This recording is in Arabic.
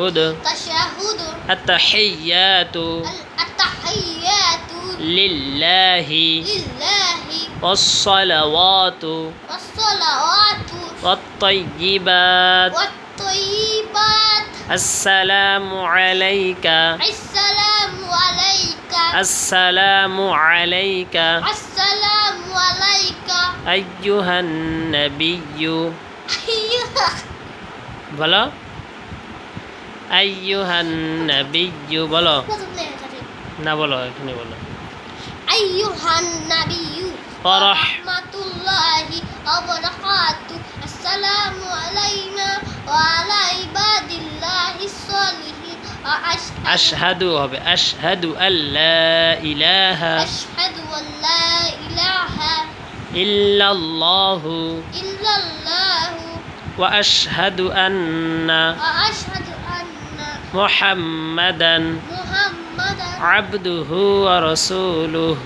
التشهد. التحيات. التحيات. لله. لله. والصلوات. والصلوات. والطيبات. والطيبات. السلام عليك. السلام عليك. السلام عليك. السلام عليك. أيها النبي. أيها. বলো أيها النبي بلو نا بلو كني بلو أيها النبي فرح. ورحمة الله وبركاته. السلام علينا وعلى عباد الله الصالحين. أشهد أشهد أن لا إله أشهد أن لا إله إلا الله. إلا الله. وأشهد أن محمدا محمدا عبده ورسوله.